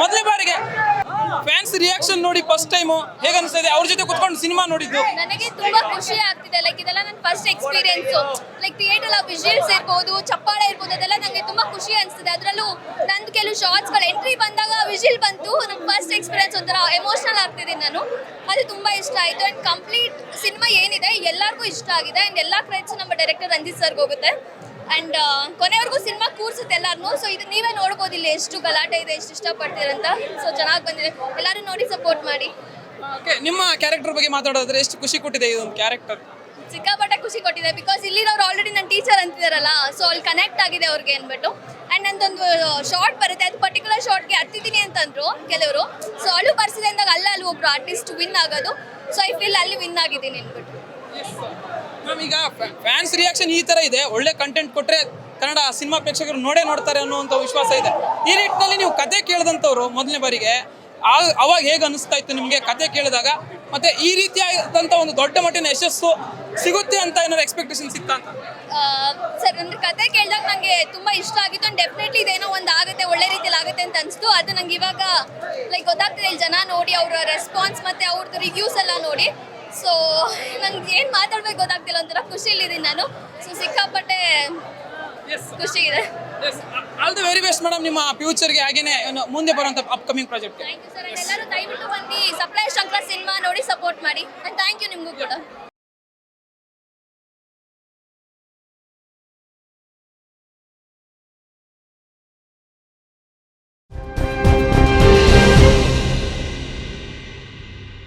ಮೊದಲನೇ ಬಾರಿಗೆ. Fans reaction ನೋಡಿ ಫಸ್ಟ್ ಟೈಮ್ ಹೇಗೆ ಅನ್ಸುತ್ತೆ ಇದೆ ಅವ್ರ ಜೊತೆ ಕುತ್ಕೊಂಡು ಸಿನಿಮಾ ನೋಡಿದ್ದು. ನನಗೆ ತುಂಬಾ ಖುಷಿ ಆಗ್ತಿದೆ. ಲೈಕ್ ಇದೆಲ್ಲ ನನ್ನ first experience like theatre visuals ಇರ್ಬೋದು, ಚಪ್ಪಾಳೆ ಇರ್ಬೋದು, ಅದೆಲ್ಲ ನನಗೆ ತುಂಬಾ ಖುಷಿ ಅನ್ಸುತ್ತೆ ಅದರಲ್ಲೂ ನಂದು ಕೆಲವು ಶಾರ್ಟ್ಸ್ಗಳು ಎಂಟ್ರಿ ಬಂದಾಗ ವಿಜಿಲ್ ಬಂತು. ನನ್ನ ಫಸ್ಟ್ ಎಕ್ಸ್ಪೀರಿಯನ್ಸ್ ಒಂಥರ ಎಮೋಷನಲ್ ಆಗ್ತಿದ್ದೀನಿ ನಾನು. ಅದು ತುಂಬಾ ಇಷ್ಟ ಆಯಿತು. ಅಂಡ್ ಕಂಪ್ಲೀಟ್ ಸಿನಿಮಾ ಏನಿದೆ, ಎಲ್ಲರಿಗೂ ಇಷ್ಟ ಆಗಿದೆ. ಅಂಡ್ ಎಲ್ಲ ಕ್ರೆಡಿಟ್ಸ್ ನಮ್ಮ ಡೈರೆಕ್ಟರ್ ರಂಜಿತ್ ಸರ್ಗೆ ಹೋಗುತ್ತೆ. ಅಂಡ್ ಕೊನೆವರೆಗೂ ಸಿನಿಮಾ ಕೂರ್ಸುತ್ತೆ ಎಲ್ಲಾರು ಸೊ ಇದು ನೀವೇ ನೋಡ್ಬೋದು ಇಲ್ಲಿ ಎಷ್ಟು ಗಲಾಟೆ ಇದೆ ಎಷ್ಟು ಇಷ್ಟಪಡ್ತೀರಂತ ಸೊ ಚೆನ್ನಾಗಿ ಬಂದಿದೆ. ಎಲ್ಲರೂ ನೋಡಿ ಸಪೋರ್ಟ್ ಮಾಡಿ. ಓಕೆ ನಿಮ್ಮ ಕ್ಯಾರೆಕ್ಟರ್ ಬಗ್ಗೆ ಮಾತಾಡೋದ್ರೆ ಎಷ್ಟು ಖುಷಿ ಕೊಟ್ಟಿದೆ ಇದೊಂದು ಕ್ಯಾರೆಕ್ಟರ್ ಸಿಕ್ಕಾಪಟ್ಟೆ ಖುಷಿ ಕೊಟ್ಟಿದೆ ಬಿಕಾಸ್ ಇಲ್ಲಿರೋರು ಆಲ್ರೆಡಿ ನನ್ನ ಟೀಚರ್ ಅಂತಿದಾರಲ್ಲ. ಸೊ ಅಲ್ಲಿ ಕನೆಕ್ಟ್ ಆಗಿದೆ ಅವ್ರಿಗೆ ಅಂದ್ಬಿಟ್ಟು ಆ್ಯಂಡ್ ನಂದೊಂದು ಶಾರ್ಟ್ ಬರುತ್ತೆ. ಅದು ಪರ್ಟಿಕ್ಯುಲರ್ ಶಾರ್ಟ್ಗೆ ಹತ್ತಿದ್ದೀನಿ ಅಂತಂದ್ರು ಕೆಲವರು. ಸೊ ಅಳು ಬರ್ಸಿದೆ ಅಂದಾಗ ಅಲ್ಲ ಅಲ್ಲಿ ಒಬ್ರು ಆರ್ಟಿಸ್ಟ್ ವಿನ್ ಆಗೋದು. ಸೊ ಐ ಫೀಲ್ ಅಲ್ಲಿ ವಿನ್ ಆಗಿದ್ದೀನಿ ಅಂದ್ಬಿಟ್ಟು ಮ್ಯಾಮ್ ಈಗ ಫ್ಯಾನ್ಸ್ ರಿಯಾಕ್ಷನ್ ಈ ತರ ಇದೆ. ಒಳ್ಳೆ ಕಂಟೆಂಟ್ ಕೊಟ್ರೆ ಕನ್ನಡ ಸಿನಿಮಾ ಪ್ರೇಕ್ಷಕರು ನೋಡೇ ನೋಡ್ತಾರೆ ಅನ್ನುವಂಥ ವಿಶ್ವಾಸ ಇದೆ. ಈ ನಿಟ್ಟಿನಲ್ಲಿ ನೀವು ಕತೆ ಕೇಳಿದಂಥವ್ರು ಮೊದಲನೇ ಬಾರಿಗೆ ಅವಾಗ ಹೇಗೆ ಅನಿಸ್ತಾ ಇತ್ತು ನಿಮಗೆ ಕತೆ ಕೇಳಿದಾಗ? ಮತ್ತೆ ಈ ರೀತಿಯಾದಂಥ ಒಂದು ದೊಡ್ಡ ಮಟ್ಟಿನ ಯಶಸ್ಸು ಸಿಗುತ್ತೆ ಅಂತ ಏನಾದ್ರು ಎಕ್ಸ್ಪೆಕ್ಟೇಷನ್ ಸಿಗ್ತಾ ಅಂತ? ಸರ್, ಅಂದ್ರೆ ಕತೆ ಕೇಳಿದಾಗ ನನಗೆ ತುಂಬಾ ಇಷ್ಟ ಆಗಿತ್ತು. ಅಂಡ್ ಡೆಫಿನೆಟ್ಲಿ ಇದೇನೋ ಒಂದು ಆಗುತ್ತೆ, ಒಳ್ಳೆ ರೀತಿಯಲ್ಲಿ ಆಗುತ್ತೆ ಅಂತ ಅನಿಸ್ತು. ಅದು ನಂಗೆ ಇವಾಗ ಲೈಕ್ ಗೊತ್ತಾಗ್ತಿದೆ ಜನ ನೋಡಿ, ಅವರ ರೆಸ್ಪಾನ್ಸ್ ಮತ್ತೆ ಅವ್ರದ್ದು ರಿವ್ಯೂಸ್ ಎಲ್ಲ ನೋಡಿ. ಸೊ ನನ್ಗೆ ಏನು ಮಾತಾಡ್ಬೇಕು ಗೊತ್ತಾಗ್ತಿಲ್ಲ ಒಂಥರ ಖುಷಿಲಿದ್ದೀನಿ ನಾನು. ಸೊ ಸಿಕ್ಕಾಪಟ್ಟೆ ಖುಷಿ ಇದೆ all the very best madam ನಿಮ್ಮ ಫ್ಯೂಚರ್ಗೆ ಹಾಗೇನೆ ಏನು ಮುಂದೆ ಬರುವಂತ upcoming project thank you sir ಎಲ್ಲರೂ ದಯವಿಟ್ಟು ಬಂದು ಸಪ್ಲೈ ಶಂಕರ್ ಸಿನಿಮಾ ನೋಡಿ ಸಪೋರ್ಟ್ ಮಾಡಿ. ಅಂಡ್ ಥ್ಯಾಂಕ್ ಯು ನಿಮಗೂ ಕೂಡ.